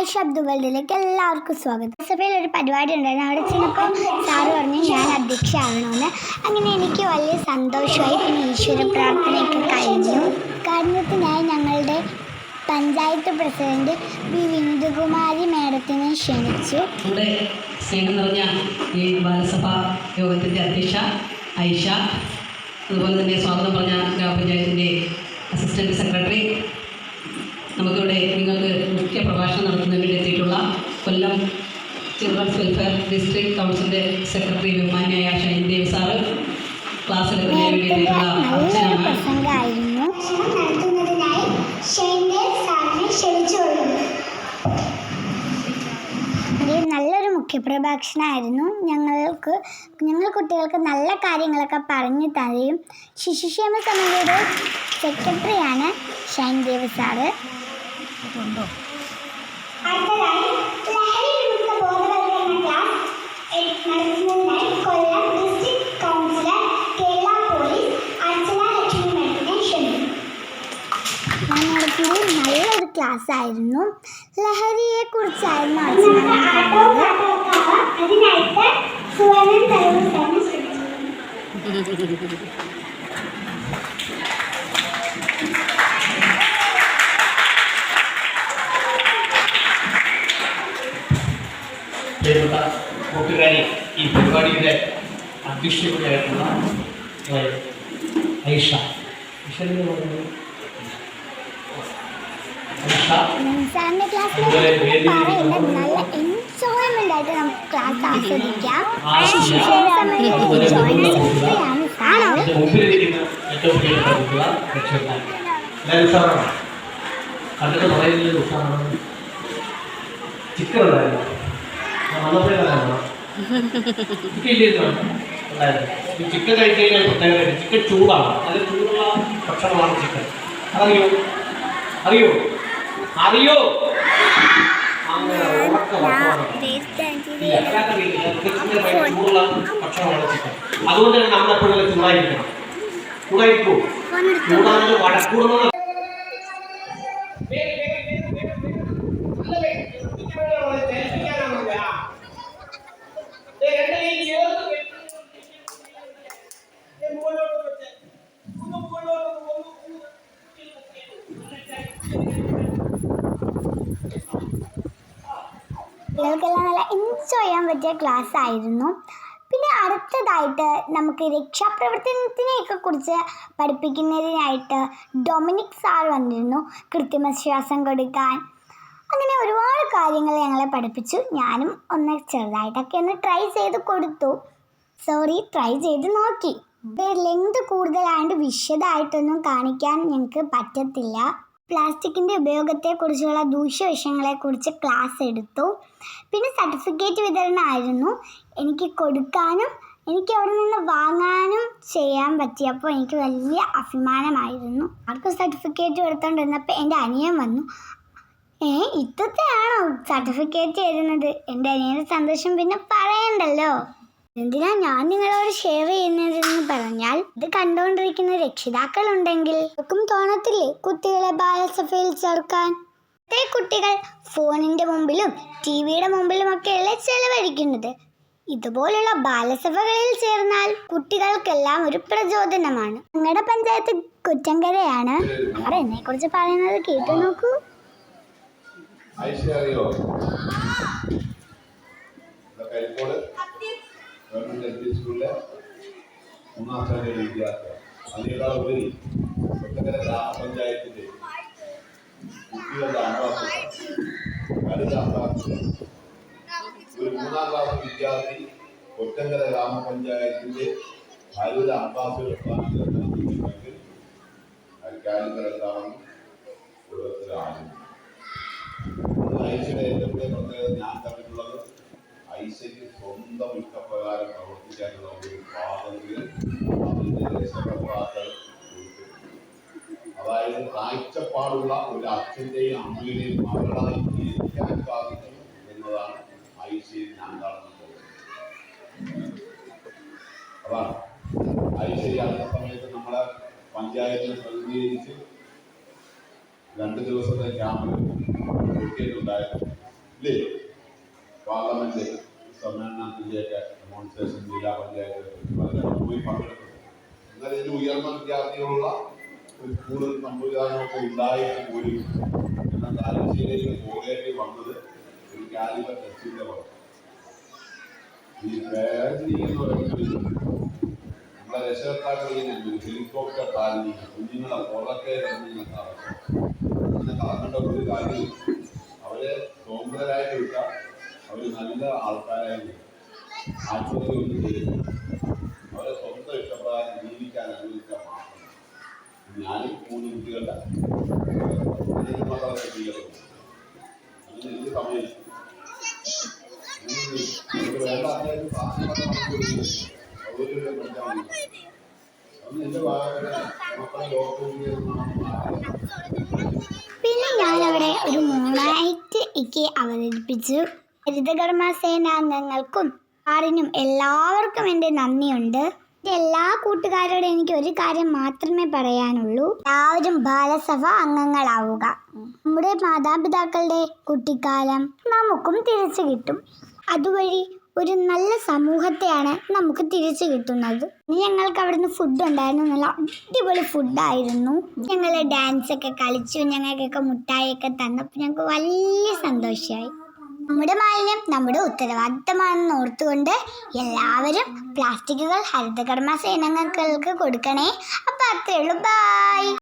ഐഷ അബ്ദു വേൾഡിലേക്ക് എല്ലാവർക്കും സ്വാഗതം. സഭയിൽ ഒരു പരിപാടി ഉണ്ടായിരുന്നു. അവിടെ ചെന്നപ്പോൾ സാറ് പറഞ്ഞു ഞാൻ അധ്യക്ഷ ആകണമെന്ന് അങ്ങനെ എനിക്ക് വലിയ സന്തോഷമായി പിന്നെ ഈശ്വര പ്രാർത്ഥനയൊക്കെ കഴിഞ്ഞു. കാരണത്തിനായി ഞങ്ങളുടെ പഞ്ചായത്ത് പ്രസിഡന്റ് വി. വിന്ദുകുമാരി മേഡത്തിനെ ക്ഷണിച്ചു. നമ്മുടെ ഈ ബാലസഭാ യോഗത്തിന്റെ അധ്യക്ഷ ഐഷ അതുപോലെ തന്നെ സ്വാഗതം പറഞ്ഞ ഗ്രാമപഞ്ചായത്തിന്റെ assistant secretary children's welfare district കൗൺസിലിന്റെ സെക്രട്ടറി ബഹുമാന്യായ ഷൈൻ ദേവ് സാറ് ക്ലാസ്സിൽ വേണ്ടി മേഡത്തിന്റെ എത്തിയിട്ടുള്ള നല്ലൊരു മുഖ്യപ്രഭാഷണമായിരുന്നു. ഞങ്ങൾക്ക് ഞങ്ങൾ കുട്ടികൾക്ക് നല്ല കാര്യങ്ങളൊക്കെ പറഞ്ഞു തരും ശിശുക്ഷേമ സമിതിയുടെ സെക്രട്ടറിയാണ് ഷൈൻ ദേവ് സാറ്. അടുത്തതായി നല്ലൊരു ക്ലാസ് ആയിരുന്നു ലഹരിയെ കുറിച്ചായിരുന്നു അതിനായിട്ട് സുവർണൻ തരവ് തന്നെ പ്രിയപ്പെട്ട കൂട്ടുകാരി ഈ പരിപാടിയുടെ അധ്യക്ഷതയായിട്ടുള്ള ഏഹ്, ഐഷ ഐഷയുടെ പേര്? സാറിന്റെ ക്ലാസ്സിൽ പറയില്ല. നല്ല എൻജോയ്മെന്റ് ആയിട്ട് നമുക്ക് ക്ലാസ് ആസ്വദിക്കാം. ചിക്കൻ ഞാൻ വന്നപ്പോഴേക്കാണോ ചിക്കൻ ചൂടാണ്. നല്ല ചൂടുള്ള ഭക്ഷണമാണ് ചിക്കൻ. അതറിയോ? അറിയോ? അറിയോ? അതുകൊണ്ട് തന്നെ നല്ല ചൂടായിരിക്കണം. ചൂടായിരിക്കും ചൂടാണെങ്കിൽ വടക്കൂടുന്നത് കുട്ടികൾക്കെല്ലാം നല്ല എൻജോയ് ചെയ്യാൻ പറ്റിയ ക്ലാസ് ആയിരുന്നു. പിന്നെ അടുത്തതായിട്ട് നമുക്ക് രക്ഷാപ്രവർത്തനത്തിനെയൊക്കെ കുറിച്ച് പഠിപ്പിക്കുന്നതിനായിട്ട് ഡൊമിനിക് സാർ വന്നിരുന്നു. കൃത്രിമ ശ്വാസം കൊടുക്കാൻ. അങ്ങനെ ഒരുപാട് കാര്യങ്ങൾ ഞങ്ങളെ പഠിപ്പിച്ചു. ഞാനും ഒന്ന് ചെറുതായിട്ടൊക്കെ ഒന്ന് ട്രൈ ചെയ്ത് കൊടുത്തു. സോറി ട്രൈ ചെയ്ത് നോക്കി. ലെങ്ത് കൂടുതലായതുകൊണ്ട് വിശദമായിട്ടൊന്നും കാണിക്കാൻ ഞങ്ങൾക്ക് പറ്റത്തില്ല. പ്ലാസ്റ്റിക്കിന്റെ ഉപയോഗത്തെക്കുറിച്ചുള്ള ദൂഷ്യവശങ്ങളെക്കുറിച്ച് ക്ലാസ് എടുത്തു. പിന്നെ സർട്ടിഫിക്കറ്റ് വിതരണമായിരുന്നു. എനിക്ക് കൊടുക്കാനും എനിക്ക് അവിടെ നിന്ന് വാങ്ങാനും ചെയ്യാൻ പറ്റിയപ്പോൾ എനിക്ക് വലിയ അഭിമാനമായിരുന്നു. ആർക്കും സർട്ടിഫിക്കറ്റ് കൊടുത്തോണ്ടിരുന്നപ്പോൾ എന്റെ അനിയൻ വന്നു. ഏ ഇത്തത്തെയാണോ സർട്ടിഫിക്കറ്റ് തരുന്നത്? എന്റെ അനിയന്റെ സന്തോഷം. പിന്നെ പറയണ്ടല്ലോ. എന്തിനാ ഞാൻ നിങ്ങളോട് ഷെയർ ചെയ്യുന്നതെന്ന് പറഞ്ഞാൽ ഇത് കണ്ടുകൊണ്ടിരിക്കുന്ന രക്ഷിതാക്കളുണ്ടെങ്കിൽ ഒക്കും തോന്നത്തില്ലേ കുട്ടികളെ ബാലസഭയിൽ ചേർക്കാൻ? അതേ കുട്ടികൾ ഫോണിന്റെ മുമ്പിലും ടി വിയുടെ മുമ്പിലും ഒക്കെയല്ലേ ചെലവഴിക്കുന്നത്. ഇതുപോലുള്ള ബാലസഭകളിൽ ചേർന്നാൽ കുട്ടികൾക്കെല്ലാം ഒരു പ്രചോദനമാണ്. ഞങ്ങളുടെ പഞ്ചായത്ത് കുറ്റങ്കരയാണ്. അവർ എന്നെ കുറിച്ച് പറയുന്നത് കേട്ടു നോക്കൂ. അറിയോ? ഗവൺമെന്റ് എൽ പി സ്കൂളിലെ ഒന്നാം ശ്രേണിയിലെ വിദ്യാർത്ഥി അതിനേക്കാൾ ഉപരി കൊട്ടക്കര ഗ്രാമപഞ്ചായത്തിന്റെ കുട്ടികളുടെ അംബാസിഡർ വനിത അംബാസിഡർ ഒരു മൂന്നാം ക്ലാസ് വിദ്യാർത്ഥി കൊറ്റങ്കര ഗ്രാമപഞ്ചായത്തിന്റെ ഹരിത അംബാസിഡർ സ്ഥാനത്തെത്തണമെന്നുണ്ടെങ്കിൽ അത് കാലിക്കർ എന്താണെന്ന് ഓരോരുത്തരാണ് ഐശ്വര്യ ഏറ്റവും വലിയ പ്രത്യേകത ഞാൻ ഐശ്വര്യ സ്വന്തം ഇഷ്ടപ്രകാരം പ്രവർത്തിക്കാനുള്ള ഒരു സ്വാതന്ത്ര്യം അതിന്റെ കൊടുത്തിട്ടുണ്ട്. അതായത് കാഴ്ചപ്പാടുള്ള ഒരു അച്ഛന്റെയും അമ്മയുടെയും മകളായി ജീവിക്കാൻ സാധിക്കും എന്നതാണ് ഐശ്വര്യ ഞാൻ കാണുന്നത് അതാണ്. ഐശ്വര്യ അടുത്ത സമയത്ത് നമ്മുടെ പഞ്ചായത്തിൽ പ്രതിനിധീകരിച്ച് രണ്ട് ദിവസത്തെ ക്യാമ്പ് കിട്ടിയിട്ടുണ്ടായിരുന്നു ഇല്ലേ? പാർലമെന്റ് സമ്മേളനത്തിന്റെയൊക്കെ ഡെമോൺസ്ട്രേഷൻ ജില്ലാ പഞ്ചായത്ത് പോയി പങ്കെടുത്തു എന്നാൽ ഇതിന് ഉയർന്ന വിദ്യാർത്ഥികളുള്ള ഒരു കൂടുതൽ സംവിധാനമൊക്കെ ഉണ്ടായിട്ട് പോലും എന്നാൽ താലശ്ശേരിയിൽ പോകേണ്ടി വന്നത് ഒരു കാലിബർ ടെസ്റ്റിന്റെ പുറത്ത് ഈ പറയുന്നത് നമ്മുടെ രക്ഷകർത്താക്കൾ ഇങ്ങനെ ഒരു ഹെലികോപ്റ്റർ താഴ്ന്നി കുഞ്ഞുങ്ങളെ പുറത്തെ തന്നെ കറക്കും. അങ്ങനെ കളക്കേണ്ട ഒരു കാര്യം അവരെ സ്വതന്ത്രരായിട്ട് വിട്ടാൽ അവർ നല്ല ആൾക്കാരായി വരും. ആത്മഹത്യ ഒന്നും ചെയ്യില്ല അവരെ സ്വന്തം ഇഷ്ടപ്രകാരം ജീവിക്കാൻ അനുവദിക്കാൻ മാത്രം. ഞാനും മൂന്ന് കുട്ടികളുടെ ചെയ്യുള്ളൂ അതിന് എനിക്ക് സമയം പിന്നെ ഞാനവിടെ ഒരു മോണായിട്ട് എനിക്ക് അവതരിപ്പിച്ചു. ഹരിതകർമ്മ സേനാംഗങ്ങൾക്കും ആറിനും എല്ലാവർക്കും എന്റെ നന്ദിയുണ്ട്. എല്ലാ കൂട്ടുകാരോടും എനിക്ക് ഒരു കാര്യം മാത്രമേ പറയാനുള്ളൂ. എല്ലാവരും ബാലസഭ അംഗങ്ങളാവുക. നമ്മുടെ മാതാപിതാക്കളുടെ കുട്ടിക്കാലം നമുക്കും തിരിച്ചു കിട്ടും. അതുവഴി ഒരു നല്ല സമൂഹത്തെയാണ് നമുക്ക് തിരിച്ചു കിട്ടുന്നത്. ഞങ്ങൾക്ക് അവിടുന്ന് ഫുഡ് ഉണ്ടായിരുന്നു. നല്ല അടിപൊളി ഫുഡായിരുന്നു ഞങ്ങൾ ഡാൻസ് ഒക്കെ കളിച്ചു ഞങ്ങൾക്കൊക്കെ മുട്ടായിയൊക്കെ തന്നപ്പോൾ ഞങ്ങൾക്ക് വലിയ സന്തോഷമായി നമ്മുടെ മാലിന്യം നമ്മുടെ ഉത്തരവാദിത്തമാണെന്ന് ഓർത്തുകൊണ്ട് എല്ലാവരും പ്ലാസ്റ്റിക്കുകൾ ഹരിതകർമ്മ സേനാംഗങ്ങൾക്ക് കൊടുക്കണേ. അപ്പം അത്രയുള്ളൂ ബായ്